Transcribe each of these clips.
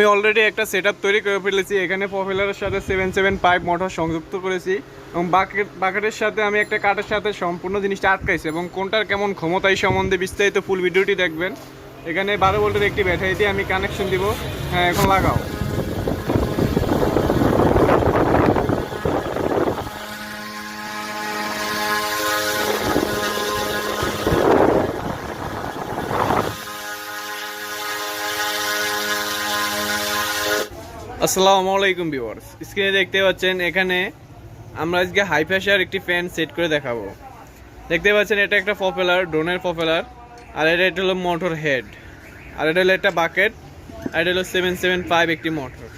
আমি অলরেডি একটা সেট তৈরি করে ফেলেছি। এখানে পপুলারের সাথে সেভেন সেভেন পাইপ মোটর সংযুক্ত করেছি এবং বাকেট বাকেটের সাথে আমি একটা কাঠের সাথে সম্পূর্ণ জিনিসটা আটকাইছি এবং কোনটার কেমন ক্ষমতা এই সম্বন্ধে বিস্তারিত ফুল ভিডিওটি দেখবেন। এখানে বারো ভোল্টের একটি ব্যাটারি দিয়ে আমি কানেকশন দিব। হ্যাঁ এখন লাগাও। আসসালামু আলাইকুম স্ক্রিনে দেখতে পাচ্ছেন এখানে আমরা আজকে হাই প্রেশার একটি ফ্যান সেট করে দেখাবো। দেখতে পাচ্ছেন এটা একটা পপুলার ড্রোনের পপুলার আর এটা এটা হলো মোটর হেড আর এটা হলো একটা বাকেট আর এটা হলো সেভেন সেভেন ফাইভ একটি মোটর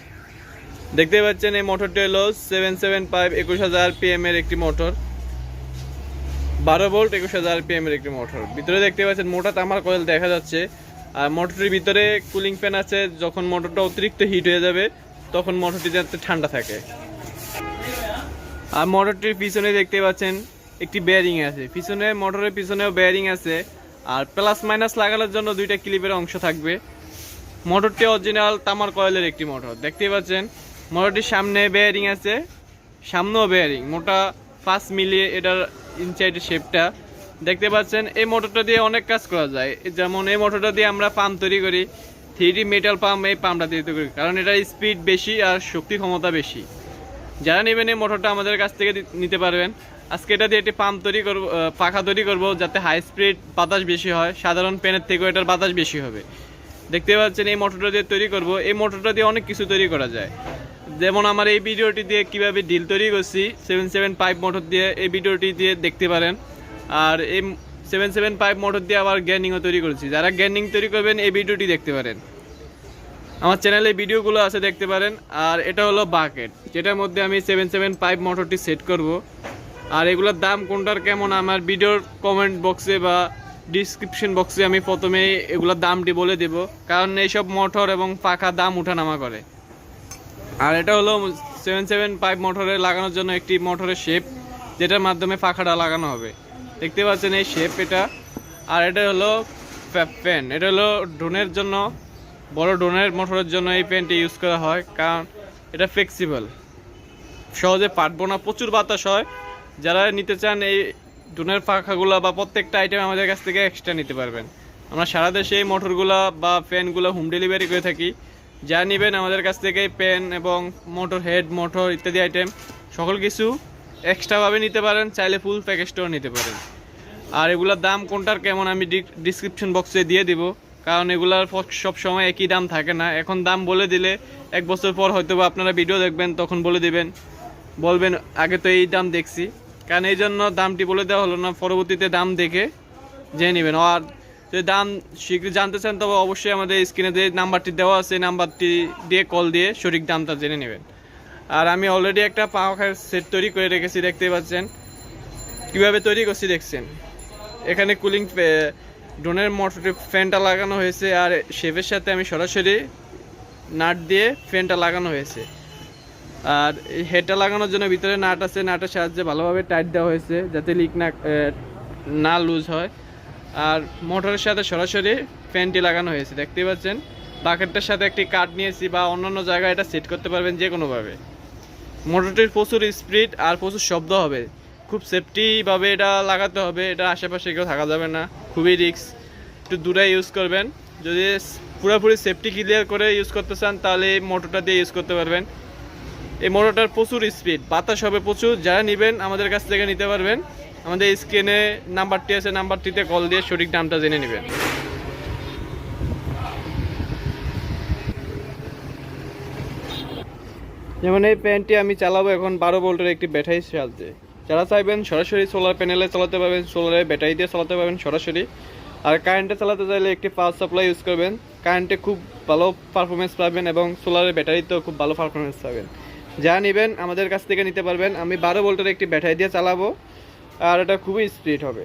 দেখতে পাচ্ছেন এই মোটরটি হলো সেভেন সেভেন ফাইভ একুশ হাজার পিএম এর একটি মোটর বারো ভোল্ট একুশ হাজার পিএম এর একটি মোটর ভিতরে দেখতে পাচ্ছেন মোটা তামার কয়েল দেখা যাচ্ছে, আর মোটরটির ভিতরে কুলিং ফ্যান আছে, যখন মোটরটা অতিরিক্ত হিট হয়ে যাবে তখন মোটরটি যাতে ঠান্ডা থাকে। আর মোটরটির পিছনে দেখতে পাচ্ছেন একটি বেয়ারিং আছে। পিছনে, মোটরের পিছনেও বেয়ারিং আছে। আর প্লাস মাইনাস লাগানোর জন্য দুইটা ক্লিপের অংশ থাকবে। মোটরটি অরিজিনাল তামার কয়েলের একটি মোটর দেখতে পাচ্ছেন, মোটরটির সামনে বেয়ারিং আছে, সামনেও বেয়ারিং মোটা পাঁচ মিলিয়ে এটার ইনসাইডের শেপটা দেখতে পাচ্ছেন, এই মোটরটা দিয়ে অনেক কাজ করা যায়। যেমন এই মোটরটা দিয়ে আমরা পাম্প তৈরি করি। থ্রি মেটাল পাম্প এই পাম্পটা তৈরি করি। কারণ এটার স্পিড বেশি আর শক্তি ক্ষমতা বেশি। যারা নেবেন এই মোটরটা আমাদের কাছ থেকে নিতে পারবেন। আজকে এটা দিয়ে একটি পাম্প তৈরি করব পাখা তৈরি করব যাতে হাই স্পিড বাতাস বেশি হয়, সাধারণ পেনের থেকেও এটার বাতাস বেশি হবে। দেখতে পাচ্ছেন এই মোটরটা দিয়ে তৈরি করব। এই মোটরটা দিয়ে অনেক কিছু তৈরি করা যায়। যেমন আমার এই ভিডিওটি দিয়ে কীভাবে ডিল তৈরি করছি সেভেন সেভেন পাইপ মোটর দিয়ে এই ভিডিওটি দিয়ে দেখতে পারেন। আর এই সেভেন সেভেন পাইপ মোটর দিয়ে আবার গ্যানিংও তৈরি করেছি। যারা গ্যানিং তৈরি করবেন এই ভিডিওটি দেখতে পারেন। আমার চ্যানেলে ভিডিওগুলো আছে দেখতে পারেন। আর এটা হলো বাকেট যেটার মধ্যে আমি সেভেন সেভেন পাইপ মোটরটি সেট করব। আর এগুলোর দাম কোনটার কেমন আমার ভিডিওর কমেন্ট বক্সে বা ডিসক্রিপশন বক্সে আমি প্রথমে এগুলোর দামটি বলে দেব। কারণ এইসব মোটর এবং পাখা দাম উঠানামা করে। আর এটা হলো সেভেন সেভেন পাইপ মোটরে লাগানোর জন্য একটি মোটরের শেপ যেটার মাধ্যমে পাখাটা লাগানো হবে। দেখতে পাচ্ছেন এই শেপ এটা। আর এটা হলো ফ্যান এটা হলো ড্রোনের জন্য, বড় ড্রোনের মোটরের জন্য এই প্যানটি ইউজ করা হয়, কারণ এটা ফ্লেক্সিবল সহজে পাটবো না, প্রচুর বাতাস হয়। যারা নিতে চান এই ড্রোনের পাখাগুলো বা প্রত্যেকটা আইটেম আমাদের কাছ থেকে এক্সট্রা নিতে পারবেন। আমরা সারা দেশে এই মোটরগুলো বা ফ্যানগুলো হোম ডেলিভারি করে থাকি। যা নেবেন আমাদের কাছ থেকে পেন এবং মোটর হেড মোটর ইত্যাদি আইটেম সকল কিছু এক্সট্রাভাবে নিতে পারেন, চাইলে ফুল প্যাকেজটাও নিতে পারেন। আর এগুলোর দাম কোনটার কেমন আমি ডিসক্রিপশন বক্সে দিয়ে দিব। কারণ এগুলার সব সময় একই দাম থাকে না। এখন দাম বলে দিলে এক বছর পর হয়তো বা আপনারা ভিডিও দেখবেন, তখন বলে দিবেন। বলবেন, আগে তো এই দাম দেখছি। কারণ এই জন্য দামটি বলে দেওয়া হলো না। পরবর্তীতে দাম দেখে জেনে নেবেন। আর যদি দাম শীঘ্র জানতে চান, তবে অবশ্যই আমাদের স্ক্রিনে যে নাম্বারটি দেওয়া আছে নাম্বারটি দিয়ে কল দিয়ে সঠিক দামটা জেনে নেবেন। আর আমি অলরেডি একটা পাখার সেট তৈরি করে রেখেছি দেখতে পাচ্ছেন। কীভাবে তৈরি করছি, দেখছেন? এখানে কুলিং ড্রোনের মোটর ফ্যানটা লাগানো হয়েছে আর শেভের সাথে আমি সরাসরি নাট দিয়ে ফ্যানটা লাগানো হয়েছে। আর হেডটা লাগানোর জন্য ভিতরে নাট আছে, নাটের সাহায্যে ভালোভাবে টাইট দেওয়া হয়েছে যাতে লিক না না লুজ হয়। আর মোটরের সাথে সরাসরি ফ্যানটি লাগানো হয়েছে, দেখতেই পাচ্ছেন? বাকেটটার সাথে একটি কাঠ নিয়েছি বা অন্যান্য জায়গায় এটা সেট করতে পারবেন যে কোনোভাবে মোটরটির প্রচুর স্পিড আর প্রচুর শব্দ হবে। খুব সেফটিভাবে এটা লাগাতে হবে, এটা আশেপাশে কেউ থাকা যাবে না, খুবই রিস্ক একটু দূরে ইউজ করবেন। যদি পুরোপুরি সেফটি ক্লিয়ার করে ইউজ করতে চান, তাহলে এই মোটরটা দিয়ে ইউজ করতে পারবেন। এই মোটরটার প্রচুর স্পিড বাতাস হবে প্রচুর। যারা নেবেন, আমাদের কাছ থেকে নিতে পারবেন। আমাদের স্ক্রিনে নাম্বারটি আছে নাম্বারটিতে কল দিয়ে সঠিক দামটা জেনে নেবেন। যেমন এই প্যান্টটি আমি চালাবো এখন বারো ভোল্টের একটি ব্যাটারি সাহায্যে। যারা চাইবেন সরাসরি সোলার প্যানেলে চালাতে পারবেন সোলারের ব্যাটারি দিয়ে চালাতে পারবেন সরাসরি। আর কারেন্টে চালাতে চাইলে একটি পাওয়ার সাপ্লাই ইউজ করবেন। কারেন্টে খুব ভালো পারফরমেন্স পাবেন এবং সোলারের ব্যাটারিতেও খুব ভালো পারফরমেন্স পাবেন। যা নেবেন, আমাদের কাছ থেকে নিতে পারবেন। আমি বারো ভোল্টের একটি ব্যাটারি দিয়ে চালাবো। আর এটা খুবই স্পিড হবে।